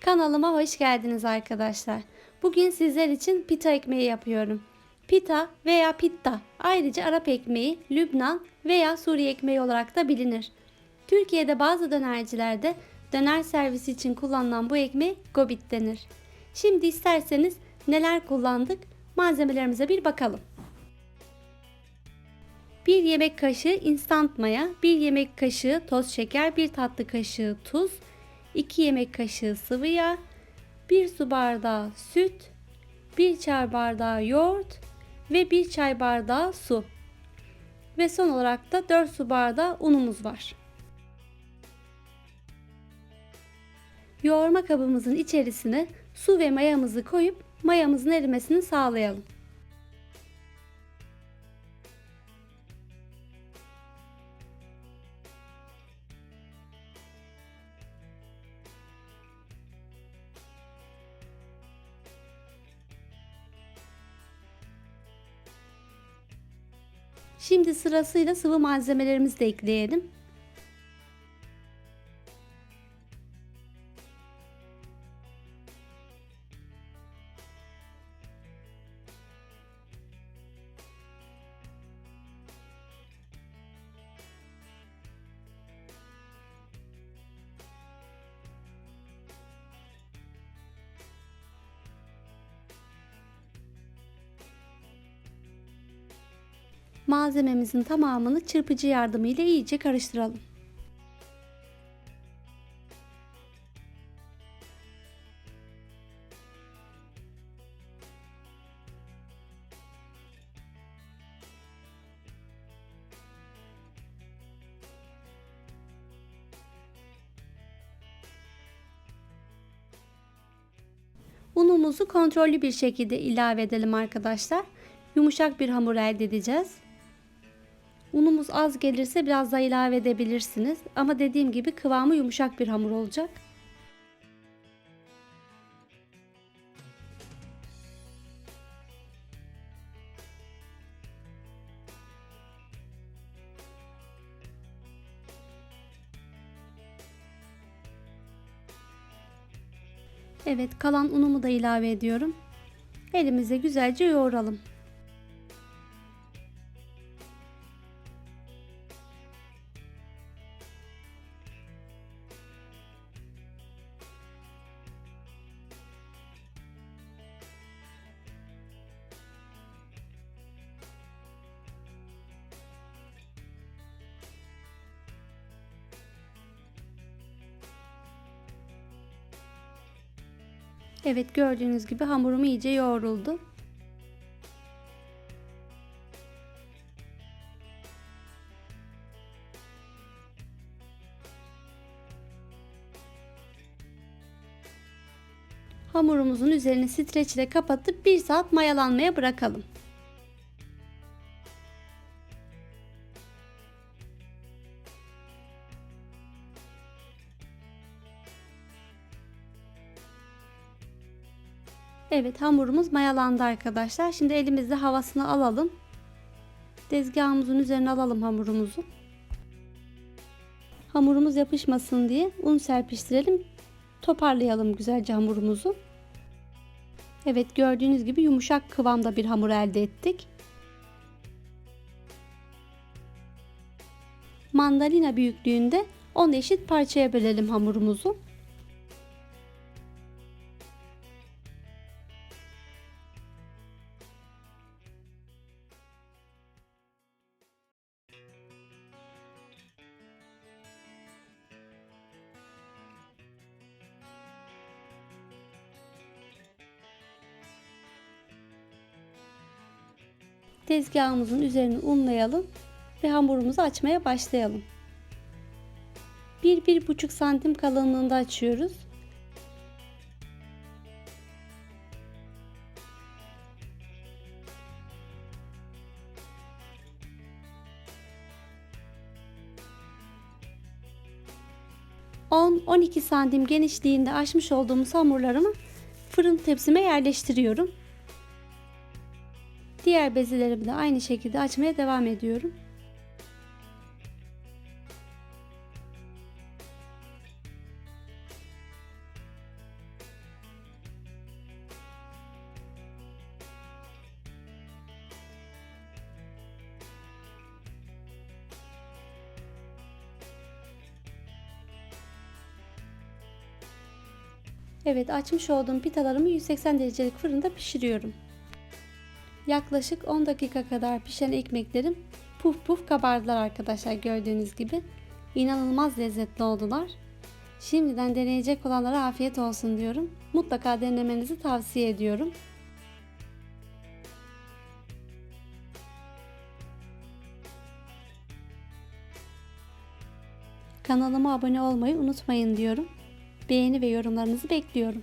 Kanalıma hoş geldiniz arkadaşlar. Bugün sizler için pita ekmeği yapıyorum. Pita veya pitta ayrıca Arap ekmeği, Lübnan veya Suriye ekmeği olarak da bilinir. Türkiye'de bazı dönercilerde döner servisi için kullanılan bu ekmeğe gobit denir. Şimdi isterseniz neler kullandık malzemelerimize bir bakalım. 1 yemek kaşığı instant maya, 1 yemek kaşığı toz şeker, 1 tatlı kaşığı tuz, 2 yemek kaşığı sıvı yağ, 1 su bardağı süt, 1 çay bardağı yoğurt ve 1 çay bardağı su. Ve son olarak da 4 su bardağı unumuz var. Yoğurma kabımızın içerisine su ve mayamızı koyup mayamızın erimesini sağlayalım. Şimdi sırasıyla sıvı malzemelerimizi de ekleyelim. Malzememizin tamamını çırpıcı yardımıyla iyice karıştıralım. Unumuzu kontrollü bir şekilde ilave edelim arkadaşlar. Yumuşak bir hamur elde edeceğiz. Unumuz az gelirse biraz daha ilave edebilirsiniz. Ama dediğim gibi kıvamı yumuşak bir hamur olacak. Evet kalan unumu da ilave ediyorum. Elimize güzelce yoğuralım. Evet gördüğünüz gibi hamurum iyice yoğruldu. Hamurumuzun üzerini streç ile kapatıp 1 saat mayalanmaya bırakalım. Evet hamurumuz mayalandı arkadaşlar. Şimdi elimizde havasını alalım. Tezgahımızın üzerine alalım hamurumuzu. Hamurumuz yapışmasın diye un serpiştirelim. Toparlayalım güzelce hamurumuzu. Evet gördüğünüz gibi yumuşak kıvamda bir hamur elde ettik. Mandalina büyüklüğünde 10 eşit parçaya bölelim hamurumuzu. Tezgahımızın üzerini unlayalım ve hamurumuzu açmaya başlayalım. 1-1,5 santim kalınlığında açıyoruz. ...10-12 santim genişliğinde açmış olduğumuz hamurlarımı fırın tepsime yerleştiriyorum. Diğer bezelerimi de aynı şekilde açmaya devam ediyorum. Evet açmış olduğum pitalarımı 180 derecelik fırında pişiriyorum. Yaklaşık 10 dakika kadar pişen ekmeklerim puf puf kabardılar arkadaşlar gördüğünüz gibi. İnanılmaz lezzetli oldular. Şimdiden deneyecek olanlara afiyet olsun diyorum. Mutlaka denemenizi tavsiye ediyorum. Kanalıma abone olmayı unutmayın diyorum. Beğeni ve yorumlarınızı bekliyorum.